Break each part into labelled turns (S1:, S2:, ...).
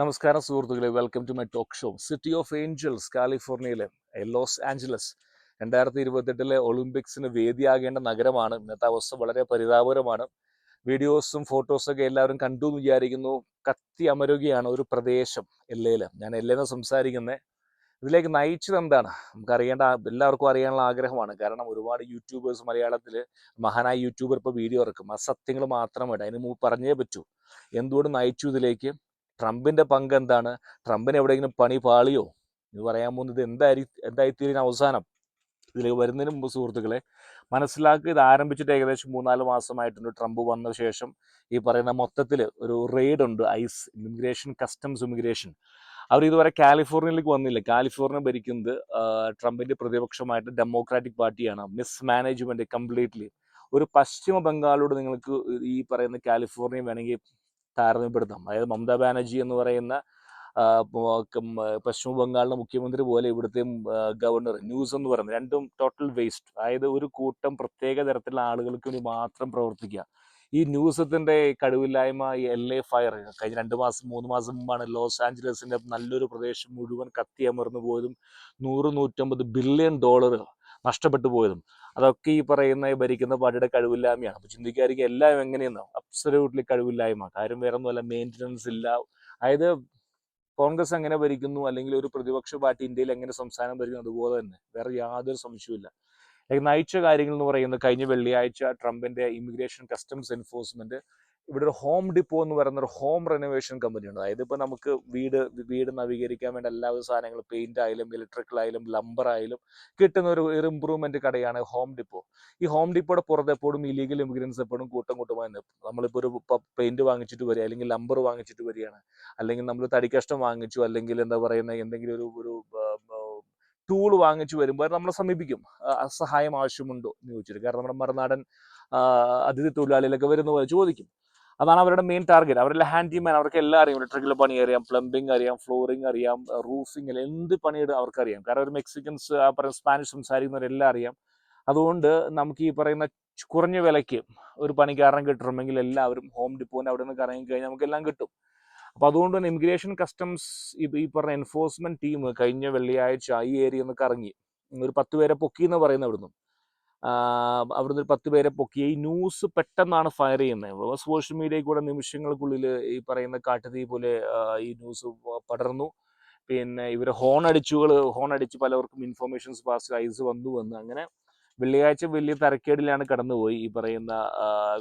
S1: നമസ്കാരം സുഹൃത്തുക്കളെ. Welcome to my talk show city of angels കാലിഫോർണിയയിലെ ലോസ് ആഞ്ചലസ്. രണ്ടായിരത്തി ഇരുപത്തെട്ടിലെ ഒളിമ്പിക്സിന് വേദിയാകേണ്ട നഗരമാണ്. ഇന്നത്തെ അവസ്ഥ വളരെ പരിതാപകരമാണ്. വീഡിയോസും ഫോട്ടോസൊക്കെ എല്ലാവരും കണ്ടു എന്ന് വിചാരിക്കുന്നു. കത്തി അമരുകയാണ് ഒരു പ്രദേശം എല്ലയിൽ ഞാൻ എല്ലേന്ന് സംസാരിക്കുന്നത് ഇതിലേക്ക് നയിച്ചത് എന്താണ്? നമുക്കറിയേണ്ട എല്ലാവർക്കും അറിയാനുള്ള ആഗ്രഹമാണ്. കാരണം ഒരുപാട് യൂട്യൂബേഴ്സ് മലയാളത്തിൽ മഹാനായ യൂട്യൂബർ ഇപ്പോൾ വീഡിയോ ഇറക്കും. ആ സത്യങ്ങൾ മാത്രമേ അതിന് മുമ്പ് പറഞ്ഞേ പറ്റൂ. എന്തുകൊണ്ട് നയിച്ചു ഇതിലേക്ക്? ട്രംപിന്റെ പങ്ക് എന്താണ്? ട്രംപിന് എവിടെയെങ്കിലും പണി പാളിയോ? എന്ന് പറയാൻ പോകുന്നത് എന്തായി എന്തായിത്തീരുന്ന അവസാനം? ഇതിലേക്ക് വരുന്നതിന് മുമ്പ് സുഹൃത്തുക്കളെ മനസ്സിലാക്കി ഇത് ആരംഭിച്ചിട്ട് ഏകദേശം മൂന്നാൽ മാസമായിട്ടുണ്ട് ട്രംപ് വന്ന ശേഷം. ഈ പറയുന്ന മൊത്തത്തിൽ ഒരു റെയ്ഡ് ഉണ്ട് ഐസ് ഇമിഗ്രേഷൻ കസ്റ്റംസ് ഇമിഗ്രേഷൻ അവർ ഇതുവരെ കാലിഫോർണിയയിലേക്ക് വന്നില്ല. കാലിഫോർണിയ ഭരിക്കുന്നത് ട്രംപിന്റെ പ്രതിപക്ഷമായിട്ട് ഡെമോക്രാറ്റിക് പാർട്ടിയാണ് മിസ് മാനേജ്മെന്റ് കംപ്ലീറ്റ്ലി ഒരു പശ്ചിമ ബംഗാളോട് നിങ്ങൾക്ക് ഈ പറയുന്ന കാലിഫോർണിയ വേണമെങ്കിൽ താരതമ്യപ്പെടുത്താം. അതായത് മമതാ ബാനർജി എന്ന് പറയുന്ന പശ്ചിമ ബംഗാളിലെ മുഖ്യമന്ത്രി പോലെ ഇവിടുത്തെ ഗവർണർ ന്യൂസ് എന്ന് പറയുന്നത് രണ്ടും ടോട്ടൽ വേസ്റ്റ് അതായത് ഒരു കൂട്ടം പ്രത്യേക തരത്തിലുള്ള ആളുകൾക്ക് വേണ്ടി മാത്രം പ്രവർത്തിക്കുക. ഈ ന്യൂസത്തിന്റെ കഴിവില്ലായ്മ എൽ എ ഫയർ കഴിഞ്ഞ രണ്ട് മാസം മൂന്ന് മാസം മുമ്പാണ് ലോസ് ആഞ്ചലസിന്റെ നല്ലൊരു പ്രദേശം മുഴുവൻ കത്തിയമർന്നു പോയതും നൂറ് നൂറ്റമ്പത് ബില്യൺ ഡോളർ നഷ്ടപ്പെട്ടു പോയതും. അതൊക്കെ ഈ പറയുന്ന ഭരിക്കുന്ന പാർട്ടിയുടെ കഴിവില്ലായ്മയാണ്. അപ്പൊ ചിന്തിക്കാതിരിക്കും എല്ലാം എങ്ങനെയെന്നാണ് അബ്സല്യൂട്ട്ലി കഴിവില്ലായ്മ. കാര്യം വേറെ ഒന്നുമല്ല മെയിന്റനൻസ് ഇല്ല. അതായത് കോൺഗ്രസ് എങ്ങനെ ഭരിക്കുന്നു? അല്ലെങ്കിൽ ഒരു പ്രതിപക്ഷ പാർട്ടി ഇന്ത്യയിൽ എങ്ങനെ സംസ്ഥാനം ഭരിക്കുന്നു? അതുപോലെ തന്നെ. വേറെ യാതൊരു സംശയവുമില്ല. നയിച്ച കാര്യങ്ങൾ എന്ന് പറയുന്നത് കഴിഞ്ഞ വെള്ളിയാഴ്ച ട്രംപിന്റെ ഇമിഗ്രേഷൻ കസ്റ്റംസ് എൻഫോഴ്സ്മെന്റ് ഇവിടെ ഒരു ഹോം ഡിപ്പോ എന്ന് പറയുന്ന ഒരു ഹോം റെനോവേഷൻ കമ്പനി ഉണ്ട്. അതായത് ഇപ്പൊ നമുക്ക് വീട് വീട് നവീകരിക്കാൻ വേണ്ട എല്ലാവിധ സാധനങ്ങളും പെയിന്റ് ആയാലും ഇലക്ട്രിക്കൽ ആയാലും ലംബർ ആയാലും കിട്ടുന്ന ഒരു ഇമ്പ്രൂവ്മെന്റ് കടയാണ് ഹോം ഡിപ്പോ ഈ ഹോം ഡിപ്പോയുടെ പുറത്ത് എപ്പോഴും ഇലീഗൽ ഇമിഗ്രൻസ് എപ്പോഴും കൂട്ടം കൂട്ടമായി നിൽക്കും. ഒരു പെയിന്റ് വാങ്ങിച്ചിട്ട് വരിക അല്ലെങ്കിൽ ലംബർ വാങ്ങിച്ചിട്ട് വരികയാണ്. അല്ലെങ്കിൽ നമ്മൾ തടിക്കഷ്ടം വാങ്ങിച്ചു അല്ലെങ്കിൽ എന്താ പറയുന്ന എന്തെങ്കിലും ഒരു ഒരു ടൂൾ വാങ്ങിച്ചു വരുമ്പോൾ നമ്മളെ സമീപിക്കും. സഹായം ആവശ്യമുണ്ടോ എന്ന് ചോദിച്ചിട്ട്. കാരണം നമ്മുടെ മറുനാടൻ അതിഥി തൊഴിലാളികളൊക്കെ വരുന്ന പോലെ ചോദിക്കും. അതാണ് അവരുടെ മെയിൻ ടാർഗറ്റ് അവരുടെ ഹാൻഡിമാൻ അവർക്ക് എല്ലാം അറിയാം. ഇലക്ട്രിക്കൽ പണി അറിയാം പ്ലംബിംഗ് അറിയാം ഫ്ലോറിംഗ് അറിയാം റൂഫിംഗ് എന്ത് പണിയുടെ അവർക്കറിയാം. കാരണം ഒരു മെക്സിക്കൻസ് ആ പറയുന്ന സ്പാനിഷ് സംസാരിക്കുന്നവരെല്ലാം അറിയാം. അതുകൊണ്ട് നമുക്ക് ഈ പറയുന്ന കുറഞ്ഞ വിലയ്ക്ക് ഒരു പണിക്കാരനെ കിട്ടണമെങ്കിൽ എല്ലാവരും ഹോം ഡിപ്പോന് അവിടെ നിന്ന് കറങ്ങി കഴിഞ്ഞാൽ നമുക്ക് എല്ലാം കിട്ടും. അപ്പോൾ അതുകൊണ്ട് തന്നെ ഇമിഗ്രേഷൻ കസ്റ്റംസ് ഈ പറഞ്ഞ എൻഫോഴ്സ്മെന്റ് ടീം കഴിഞ്ഞ വെള്ളിയാഴ്ച ഈ ഏരിയ ഒന്ന് കറങ്ങി. ഒരു പത്ത് പേരെ പൊക്കി എന്ന് പറയുന്നത് അവിടുന്ന്. അവിടുന്ന് ഒരു പത്ത് പേരെ പൊക്കി ഈ ന്യൂസ് പെട്ടെന്നാണ് ഫയർ ചെയ്യുന്നത് സോഷ്യൽ മീഡിയയിൽ കൂടെ നിമിഷങ്ങൾക്കുള്ളിൽ ഈ പറയുന്ന കാട്ടുതീ പോലെ ഈ ന്യൂസ് പടർന്നു. പിന്നെ ഇവർ ഹോൺ അടിച്ചുകൾ ഹോൺ അടിച്ച് പലവർക്കും ഇൻഫർമേഷൻസ് പാസ് ഐസ് വന്നു വന്ന്. അങ്ങനെ വെള്ളിയാഴ്ച വലിയ തരക്കേടിലാണ് കടന്നുപോയി ഈ പറയുന്ന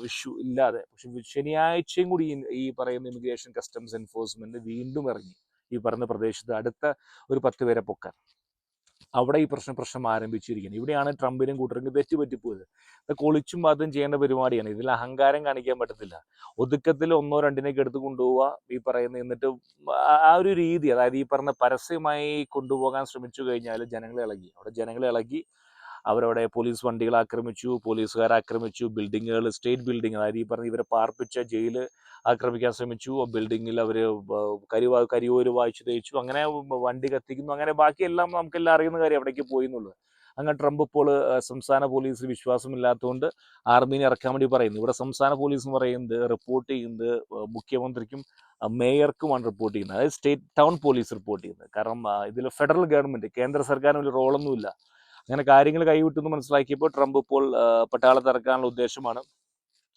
S1: വിഷു ഇല്ലാതെ. പക്ഷെ ശനിയാഴ്ചയും കൂടി ഈ പറയുന്ന ഇമിഗ്രേഷൻ കസ്റ്റംസ് എൻഫോഴ്സ്മെന്റ് വീണ്ടും ഇറങ്ങി ഈ പറഞ്ഞ പ്രദേശത്ത് അടുത്ത ഒരു പത്ത് പേരെ പൊക്കാൻ. അവിടെ ഈ പ്രശ്നം പ്രശ്നം ആരംഭിച്ചിരിക്കുന്നത് ഇവിടെയാണ് ട്രംപിനും കൂട്ടർക്കും തെറ്റുപറ്റിപ്പോയത് ഇതൊക്കെ കൊളിച്ചും പാത്തും ചെയ്യേണ്ട പരിപാടിയാണ്. ഇതിൽ അഹങ്കാരം കാണിക്കാൻ പറ്റത്തില്ല. ഒതുക്കത്തിൽ ഒന്നോ രണ്ടിനൊക്കെ എടുത്ത് കൊണ്ടുപോവുക ഈ പറയുന്ന എന്നിട്ട് ആ ഒരു രീതി അതായത് ഈ പറഞ്ഞ പരസ്യമായി കൊണ്ടുപോകാൻ ശ്രമിച്ചു കഴിഞ്ഞാൽ ജനങ്ങളെ ഇളകി. അവിടെ ജനങ്ങളെ ഇളകി അവരവിടെ പോലീസ് വണ്ടികൾ ആക്രമിച്ചു പോലീസുകാർ ആക്രമിച്ചു ബിൽഡിങ്ങുകൾ സ്റ്റേറ്റ് ബിൽഡിംഗ് അതായത് ഈ പറഞ്ഞ ഇവരെ പാർപ്പിച്ച ജയിൽ ആക്രമിക്കാൻ ശ്രമിച്ചു ബിൽഡിങ്ങിൽ അവർ കരി കരിയോര് വായിച്ചു തേച്ചു അങ്ങനെ വണ്ടി കത്തിക്കുന്നു അങ്ങനെ ബാക്കിയെല്ലാം നമുക്കെല്ലാം അറിയുന്ന കാര്യം എവിടേക്ക് പോയി എന്നുള്ളത്. അങ്ങനെ ട്രംപ് ഇപ്പോൾ സംസ്ഥാന പോലീസിൽ വിശ്വാസമില്ലാത്തതുകൊണ്ട് ആർമീനെ ഇറക്കാൻ വേണ്ടി പറയുന്നു. ഇവിടെ സംസ്ഥാന പോലീസ് എന്ന് പറയുന്നത് റിപ്പോർട്ട് ചെയ്യുന്നത് മുഖ്യമന്ത്രിക്കും മേയർക്കുമാണ് റിപ്പോർട്ട് ചെയ്യുന്നത്. അതായത് സ്റ്റേറ്റ് ടൗൺ പോലീസ് റിപ്പോർട്ട് ചെയ്യുന്നത്. കാരണം ഇതിൽ ഫെഡറൽ ഗവൺമെന്റ് കേന്ദ്ര സർക്കാരിന് വലിയ റോളൊന്നുമില്ല അങ്ങനെ കാര്യങ്ങൾ കൈവിട്ടെന്ന് മനസ്സിലാക്കിയപ്പോൾ ട്രംപ് ഇപ്പോൾ പട്ടാളത്ത് ഇറക്കാനുള്ള ഉദ്ദേശമാണ്.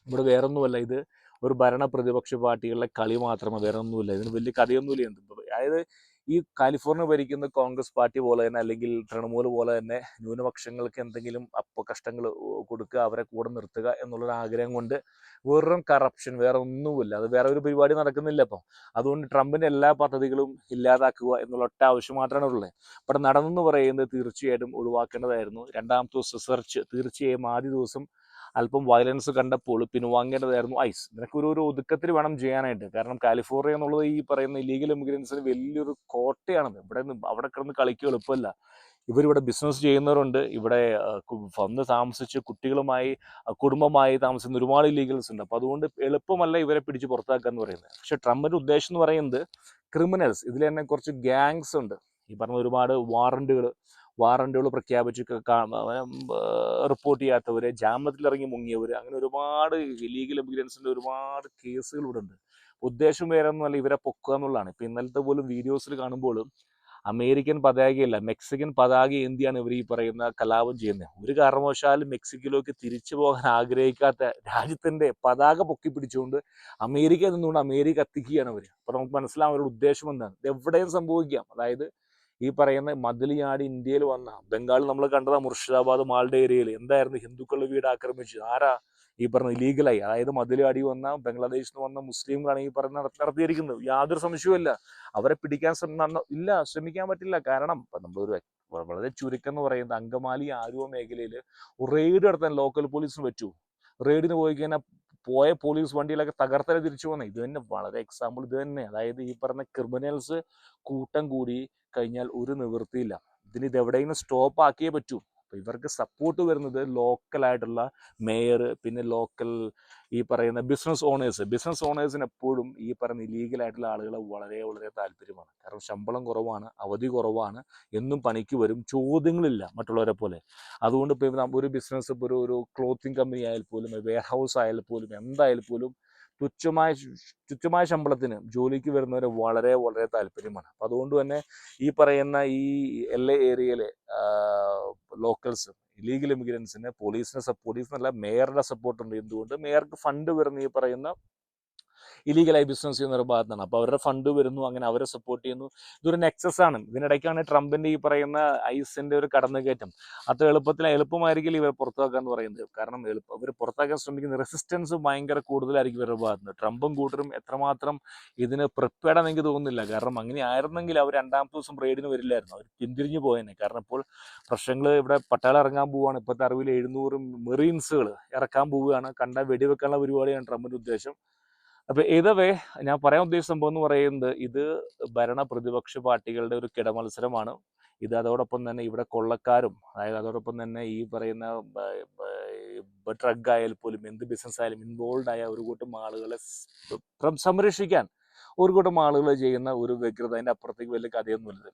S1: ഇവിടെ വേറൊന്നുമല്ല ഇത് ഒരു ഭരണ പ്രതിപക്ഷ പാർട്ടികളുടെ കളി മാത്രമേ വേറെ ഒന്നുമില്ല ഇതിന് വലിയ കഥയൊന്നുമില്ല. അതായത് ഈ കാലിഫോർണിയ ഭരിക്കുന്ന കോൺഗ്രസ് പാർട്ടി പോലെ തന്നെ അല്ലെങ്കിൽ തൃണമൂൽ പോലെ തന്നെ ന്യൂനപക്ഷങ്ങൾക്ക് എന്തെങ്കിലും അപ്പ കഷ്ടങ്ങൾ കൊടുക്കുക അവരെ കൂടെ നിർത്തുക എന്നുള്ളൊരു ആഗ്രഹം കൊണ്ട് വെറും കറപ്ഷൻ വേറെ ഒന്നുമില്ല. അത് വേറെ ഒരു പരിപാടി നടക്കുന്നില്ല അപ്പം അതുകൊണ്ട് ട്രംപിന്റെ എല്ലാ പദ്ധതികളും ഇല്ലാതാക്കുക എന്നുള്ള ഒറ്റ ആവശ്യം മാത്രമാണ് ഉള്ളത്. ഇവിടെ നടന്നെന്ന് പറയുന്നത് തീർച്ചയായിട്ടും ഒഴിവാക്കേണ്ടതായിരുന്നു. രണ്ടാമത്തെ ദിവസം സെർച്ച് തീർച്ചയായും ആദ്യ ദിവസം അല്പം വയലൻസ് കണ്ടപ്പോൾ പിൻവാങ്ങേണ്ടതായിരുന്നു ഐസ് നിനക്ക് ഒരു ഒരു ഒതുക്കത്തിൽ വേണം ചെയ്യാനായിട്ട്. കാരണം കാലിഫോർണിയ എന്നുള്ളത് ഈ പറയുന്ന ഇലീഗൽ ഇമിഗ്രൻസിന് വലിയൊരു കോട്ടയാണത് ഇവിടെ നിന്ന് അവിടെ കിടന്ന് കളിക്കുക എളുപ്പമല്ല. ഇവരിവിടെ ബിസിനസ് ചെയ്യുന്നവരുണ്ട്. ഇവിടെ വന്ന് താമസിച്ച് കുട്ടികളുമായി കുടുംബമായി താമസിക്കുന്ന ഒരുപാട് ഇല്ലീഗൽസ് ഉണ്ട്. അപ്പോൾ അതുകൊണ്ട് എളുപ്പമല്ല ഇവരെ പിടിച്ച് പുറത്താക്കുക എന്ന് പറയുന്നത്. പക്ഷെ ട്രംപിന്റെ ഉദ്ദേശം എന്ന് പറയുന്നത് ക്രിമിനൽസ് ഇതിൽ തന്നെ കുറച്ച് ഗ്യാങ്സ് ഉണ്ട്. ഈ പറഞ്ഞ ഒരുപാട് വാറണ്ടുകൾ വാറണ്ടുകൾ പ്രഖ്യാപിച്ച് റിപ്പോർട്ട് ചെയ്യാത്തവര് ജാമ്യത്തിലിറങ്ങി മുങ്ങിയവർ അങ്ങനെ ഒരുപാട് ലീഗൽ ഇമിഗ്രൻസിന്റെ ഒരുപാട് കേസുകൾ ഇവിടെ ഉണ്ട് ഉദ്ദേശം വേറെ ഒന്നുമല്ല ഇവരെ പൊക്കുക എന്നുള്ളതാണ്. ഇപ്പൊ ഇന്നലത്തെ പോലും വീഡിയോസിൽ കാണുമ്പോൾ അമേരിക്കൻ പതാകയല്ല മെക്സിക്കൻ പതാക എന്തിയാണ് ഇവർ ഈ പറയുന്ന കലാപം ചെയ്യുന്നത് ഒരു കാരണവശാലും മെക്സിക്കോയിലേക്ക് തിരിച്ചു പോകാൻ ആഗ്രഹിക്കാത്ത രാജ്യത്തിന്റെ പതാക പൊക്കി പിടിച്ചുകൊണ്ട് അമേരിക്ക നിന്നുകൊണ്ട് അമേരിക്ക എത്തിക്കുകയാണ് അവർ അപ്പൊ നമുക്ക് മനസ്സിലാവും അവരുടെ ഉദ്ദേശം എന്താണ്? ഇത് എവിടെയും സംഭവിക്കാം. അതായത് ഈ പറയുന്ന മതിലിയാട് ഇന്ത്യയിൽ വന്ന ബംഗാളിൽ നമ്മൾ കണ്ടതാ മുർഷിദാബാദ് മാൾഡ ഏരിയയിൽ. എന്തായിരുന്നു? ഹിന്ദുക്കളുടെ വീട് ആക്രമിച്ചു ആരാ? ഈ പറഞ്ഞ ഇലീഗലായി അതായത് മതിലാടി വന്ന ബംഗ്ലാദേശിൽ നിന്ന് വന്ന മുസ്ലിങ്ങളാണ് ഈ പറഞ്ഞ നട- നടത്തിയിരിക്കുന്നത്. യാതൊരു സംശയവുമില്ല. അവരെ പിടിക്കാൻ ശ്രമം ഇല്ല ശ്രമിക്കാൻ പറ്റില്ല. കാരണം നമ്മളൊരു വളരെ ചുരുക്കം എന്ന് പറയുന്നത് അങ്കമാലി ആലുവ മേഖലയിൽ റെയ്ഡ് നടത്താൻ ലോക്കൽ പോലീസിന് പറ്റൂ. റെയ്ഡിന് പോയി കഴിഞ്ഞാൽ പോയ പോലീസ് വണ്ടിയിലൊക്കെ തകർത്തല തിരിച്ചു പോകുന്നത് ഇത് തന്നെ വളരെ എക്സാമ്പിൾ ഇത് തന്നെ. അതായത് ഈ പറഞ്ഞ ക്രിമിനൽസ് കൂട്ടം കൂടി കഴിഞ്ഞാൽ ഒരു നിവൃത്തിയില്ല. ഇതിന് ഇത് എവിടെയെങ്കിലും സ്റ്റോപ്പ് ആക്കിയേ പറ്റൂ. അപ്പൊ ഇവർക്ക് സപ്പോർട്ട് വരുന്നത് ലോക്കലായിട്ടുള്ള മേയർ പിന്നെ ലോക്കൽ ഈ പറയുന്ന ബിസിനസ് ഓണേഴ്സ് ബിസിനസ് ഓണേഴ്സിന് എപ്പോഴും ഈ പറയുന്ന ഇലീഗലായിട്ടുള്ള ആളുകളെ വളരെ വളരെ താല്പര്യമാണ്. കാരണം ശമ്പളം കുറവാണ് അവധി കുറവാണ് എന്നും പണിക്ക് വരും ചോദ്യങ്ങളില്ല മറ്റുള്ളവരെ പോലെ. അതുകൊണ്ട് ഇപ്പോൾ ഒരു ബിസിനസ് ഇപ്പോൾ ഒരു ഒരു ക്ലോത്തിങ് കമ്പനി ആയാൽ പോലും വെയർ ഹൗസ് ആയാൽ പോലും എന്തായാലും പോലും തുച്ഛമായ തുച്ഛമായ ശമ്പളത്തിന് ജോലിക്ക് വരുന്നവരെ വളരെ വളരെ താല്പര്യമാണ്. അപ്പം അതുകൊണ്ട് തന്നെ ഈ പറയുന്ന ഈ എൽ എ ഏരിയയിലെ ലോക്കൽസ് ഇലീഗൽ ഇമിഗ്രൻസിന് പോലീസ് പോലീസിനല്ല മേയറുടെ സപ്പോർട്ടുണ്ട് എന്തുകൊണ്ട്? മേയർക്ക് ഫണ്ട് വരുന്ന ഈ പറയുന്ന ഇലീഗലായി ബിസിനസ് ചെയ്യുന്ന ഒരു ഭാഗത്താണ്. അപ്പോൾ അവരുടെ ഫണ്ട് വരുന്നു അങ്ങനെ അവരെ സപ്പോർട്ട് ചെയ്യുന്നു. ഇതൊരു നെക്സസ് ആണ്. ഇതിനിടയ്ക്കാണ് ട്രംപിന്റെ ഈ പറയുന്ന ഐസിന്റെ ഒരു കടന്നുകയറ്റം. അത്ര എളുപ്പത്തിൽ എളുപ്പമായിരിക്കില്ല ഇവർ പുറത്താക്കുക എന്ന് പറയുന്നത്. കാരണം എളുപ്പം ഇവർ പുറത്താക്കാൻ ശ്രമിക്കുന്ന റെസിസ്റ്റൻസ് ഭയങ്കര കൂടുതലായിരിക്കും ഇവരുടെ ഭാഗത്തുനിന്ന്. ട്രംപും കൂട്ടരും എത്രമാത്രം ഇതിന് പ്രിപ്പയർഡ് ആണെന്ന് എനിക്ക് തോന്നുന്നില്ല. കാരണം അങ്ങനെ ആയിരുന്നെങ്കിൽ അവർ രണ്ടാമത്തെ ദിവസം റെയ്ഡിന് വരില്ലായിരുന്നു. അവർ പിന്തിരിഞ്ഞു പോയേനെ. കാരണം ഇപ്പോൾ പ്രശ്നങ്ങൾ ഇവിടെ പട്ടാളം ഇറങ്ങാൻ പോവുകയാണ് ഇപ്പോഴത്തെ അറിവിൽ എഴുന്നൂറ് മെറീൻസുകൾ ഇറക്കാൻ പോവുകയാണ്. കണ്ട വെടിവെക്കാനുള്ള പരിപാടിയാണ് ട്രംപിന്റെ ഉദ്ദേശം. അപ്പൊ ഏതവേ ഞാൻ പറയാൻ ഉദ്ദേശിച്ച സംഭവം എന്ന് പറയുന്നത് ഇത് ഭരണ പ്രതിപക്ഷ പാർട്ടികളുടെ ഒരു കിടമത്സരമാണ് ഇത് അതോടൊപ്പം തന്നെ ഇവിടെ കൊള്ളക്കാരും അതായത് അതോടൊപ്പം തന്നെ ഈ പറയുന്ന ഡ്രഗ് ആയാൽ പോലും എന്ത് ബിസിനസ് ആയാലും ഇൻവോൾവ് ആയ ഒരു കൂട്ടം ആളുകളെ സംരക്ഷിക്കാൻ ഒരു കൂട്ടം ആളുകൾ ചെയ്യുന്ന ഒരു വ്യഗ്രത. അതിന്റെ അപ്പുറത്തേക്ക് വലിയ കഥയൊന്നുമില്ല